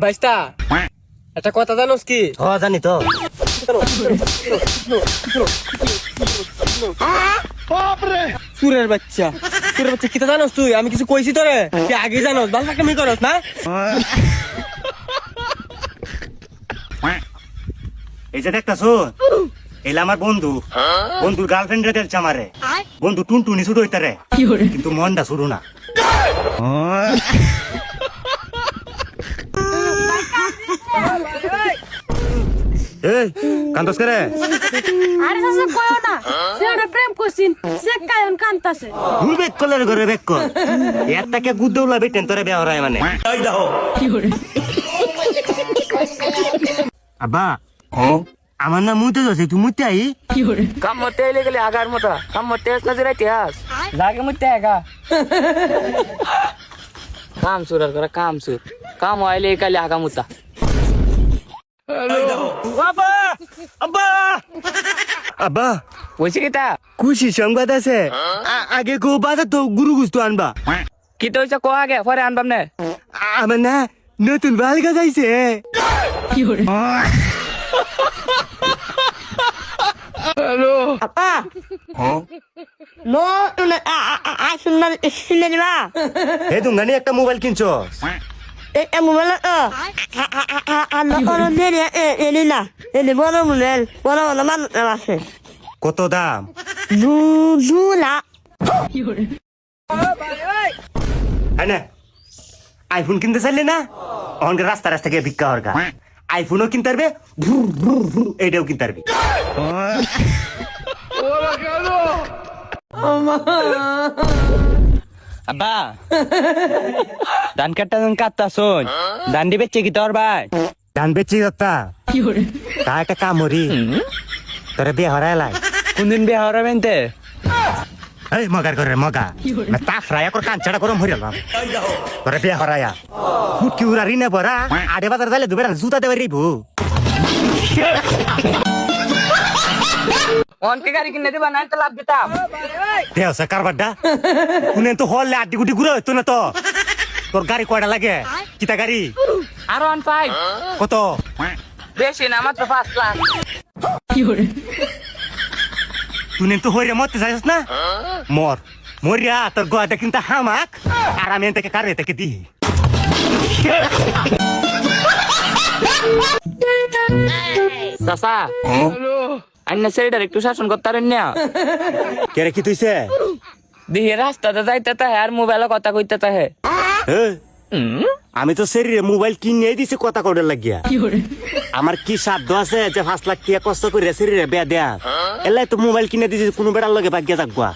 বাইস্তা একটা কথা জানোস কি? হ জানি তো। সুরের বাচ্চা। সুরের বাচ্চা কিতা জানোস তুই? আমি কিছু কইছি তোরে? তুই আগে জানোস? ভালো কামি করস না? এই যে দেখতাছো? এলা আমার বন্ধু। বন্ধুর গার্লফ্রেন্ড রে দেখছে আমারে। বন্ধু টুনটুনি শুরু হইতারে। কিন্তু মনটা শুরু না। এই কান্তস করে আরে সাসে কয়ও না। সে ওটা প্রেম করছিন সে কায়ন কান্তাছে ভুল বেক কলের ঘরে বেক কর একটাকে গুদ্দৌলা বেটেন তোরে বেয়া হরায় মানে। আব্বা আমার নাম মুতে যাচ্ছে তুই মুতে আই? কাম মতে এলে গেলে আগার মতো কাম মতে আস না জেরা ইতিহাস লাগে মতে আগা কাম সুরার করে কাম সুর। কাম আইলে কালে আগা মুতা আব্বা আব্বা আব্বা বলছি কিতা খুশি সংবাদ আছে আগে গো বাজার তো গুরু গুস্তু আনবা কি তো হইছে কো আগে পরে আনবাম নে আমার না নতুন বাল গাজাইছে আপা নো তুমি আই শুননা শুনে দিবা হে দুঙ্গানি একটা মোবাইল কিনছো এই মোবাইল তো আলো অনো দিয়ে এলি না এলি বড় মোবাইল বড় বড় মানুষ আছে কত দাম জু জুলা হ্যাঁ না আইফোন কিনতে চাইলে না? অনকে রাস্তা রাস্তা গিয়ে ভিক্ষা হরকা আইফোনও কিনতে পারবে? এইটাও কিনতে পারবি। আব্বা ধান কাটটা ধান কাটতা শোন ধান দিবে কি তোর ভাই? ধান বেচি দত্তা তা একটা কামড়ি তোরে বিয়ে হরাই লাই। কোনদিন বিয়ে হরাবেন তে? এই মগার করে মগা। না তা ফ্রাই করে কাঞ্চাটা করে মরিলাম তোরে বিয়ে হরাইয়া ফুটকি উড়া রিনে বরা আড়ে বাজার যাইলে দুবের জুতা দেবে রিবু। অনকে গাড়ি কিনে দিবা না তো লাভ দিতাম। দেওসা কারবারটা? কোনে তো হলে আড্ডি গুটি ঘুরে হইতো না তো। তোর গাড়ি কয়টা লাগে? কিতা গাড়ি? আর ওয়ান ফাইভ কত? বেশি না মাত্র পাঁচ লাখ। তুই তো হইরে মরতে চাইছ না? মর। মরিয়া তোর গোয়াটা কিন্তু হামাক। আর আমি থেকে কারে থেকে দি চাচা। আইনা সেটার একটু শাসন করতারেন না। কেরে কি তুইছে দিহে রাস্তাতে যাইতে তাহে আর মোবাইলে কথা কইতে তাহে। এ, আমি তো শরীরে মোবাইল কিনে দিছি কথা কড়ে লাগিয়া। আমার কি সাধ্য আছে যে পাঁচ লাখ টাকা কষ্ট করে শরীরে বেয়া দেয়া? এলাই তো মোবাইল কিনে দিছি কোনো বেড়ার লগে ভাগ্য থাকবা।